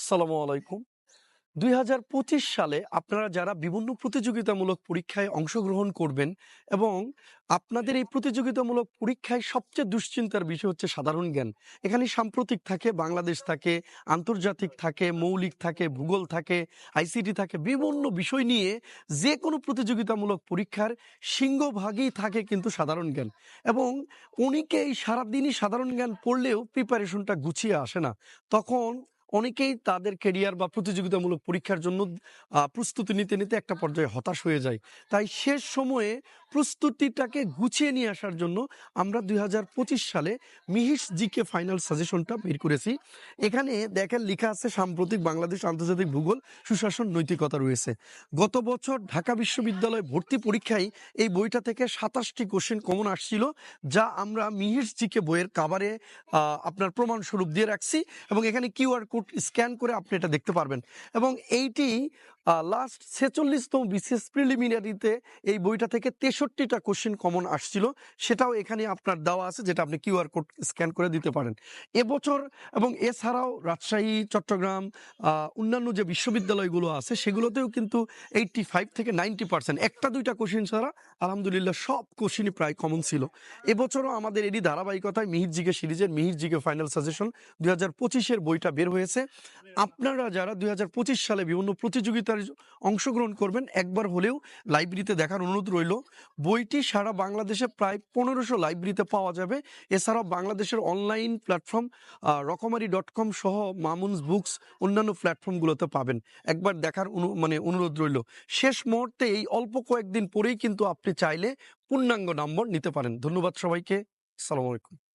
আসসালামু আলাইকুম। দুই হাজার পঁচিশ সালে আপনারা যারা বিভিন্ন প্রতিযোগিতামূলক পরীক্ষায় অংশগ্রহণ করবেন এবং আপনাদের এই প্রতিযোগিতামূলক পরীক্ষায় সবচেয়ে দুশ্চিন্তার বিষয় হচ্ছে সাধারণ জ্ঞান। এখানে সাম্প্রতিক থাকে, বাংলাদেশ থাকে, আন্তর্জাতিক থাকে, মৌলিক থাকে, ভূগোল থাকে, আইসিটি থাকে, বিভিন্ন বিষয় নিয়ে যে কোনো প্রতিযোগিতামূলক পরীক্ষার সিংহভাগই থাকে কিন্তু সাধারণ জ্ঞান এবং অনেকেই সারাদিনই সাধারণ জ্ঞান পড়লেও প্রিপারেশনটা গুছিয়ে আসে না। তখন অনেকেই তাদের কেরিয়ার বা প্রতিযোগিতামূলক পরীক্ষার জন্য প্রস্তুতি নিতে নিতে একটা পর্যায়ে হতাশ হয়ে যায়। তাই শেষ সময়ে প্রস্তুতিটাকে গুছিয়ে নিয়ে আসার জন্য আমরা দু হাজার পঁচিশ সালে মিহিস জিকে ফাইনাল সাজেশনটা বের করেছি। এখানে দেখেন লেখা আছে সাম্প্রতিক বাংলাদেশ আন্তর্জাতিক ভূগোল সুশাসন নৈতিকতা রয়েছে। গত বছর ঢাকা বিশ্ববিদ্যালয় ভর্তি পরীক্ষায় এই বইটা থেকে সাতাশটি কোশ্চেন কমন আসছিল যা আমরা মিহিস জিকে বইয়ের আহ, আপনার প্রমাণস্বরূপ দিয়ে রাখছি এবং এখানে কিউআর কোড স্ক্যান করে আপনি এটা দেখতে পারবেন। এবং এইটি লাস্ট ছেচল্লিশতম বিসিএস প্রিলিমিনারিতে এই বইটা থেকে তেষট্টিটা কোশ্চেন কমন আসছিল। সেটাও এখানে আপনার দেওয়া আছে, যেটা আপনি কিউআর কোড স্ক্যান করে দিতে পারেন। এবছর এবং এছাড়াও রাজশাহী, চট্টগ্রাম অন্যান্য যে বিশ্ববিদ্যালয়গুলো আছে, সেগুলোতেও কিন্তু এইটটি ফাইভ থেকে নাইনটি পার্সেন্ট একটা, দুইটা কোশ্চিন ছাড়া আলহামদুলিল্লাহ সব কোশ্চেনই প্রায় কমন ছিল। এবছরও আমাদের এরই ধারাবাহিকতায় মিহির জিকে সিরিজের, মিহির জিকে ফাইনাল সাজেশন দুই হাজার পঁচিশের বইটা বের হয়েছে। আপনারা যারা দুই সালে বিভিন্ন প্রতিযোগিতার অংশগ্রহণ করবেন। একবার হলেও লাইব্রেরিতে দেখার অনুরোধ রইল, বইটি সারা বাংলাদেশে প্রায় পনেরোশো লাইব্রেরিতে পাওয়া যাবে। এছাড়াও বাংলাদেশের online platform Rokomari dot com সহ মামুনস বুকস অন্যান্য প্ল্যাটফর্মগুলোতে পাবেন। একবার দেখার মানে অনুরোধ রইল। শেষ মুহূর্তে এই অল্প কয়েকদিন পরেই কিন্তু আপনি চাইলে পূর্ণাঙ্গ নম্বর নিতে পারেন। ধন্যবাদ সবাইকে। সালাম আলাইকুম।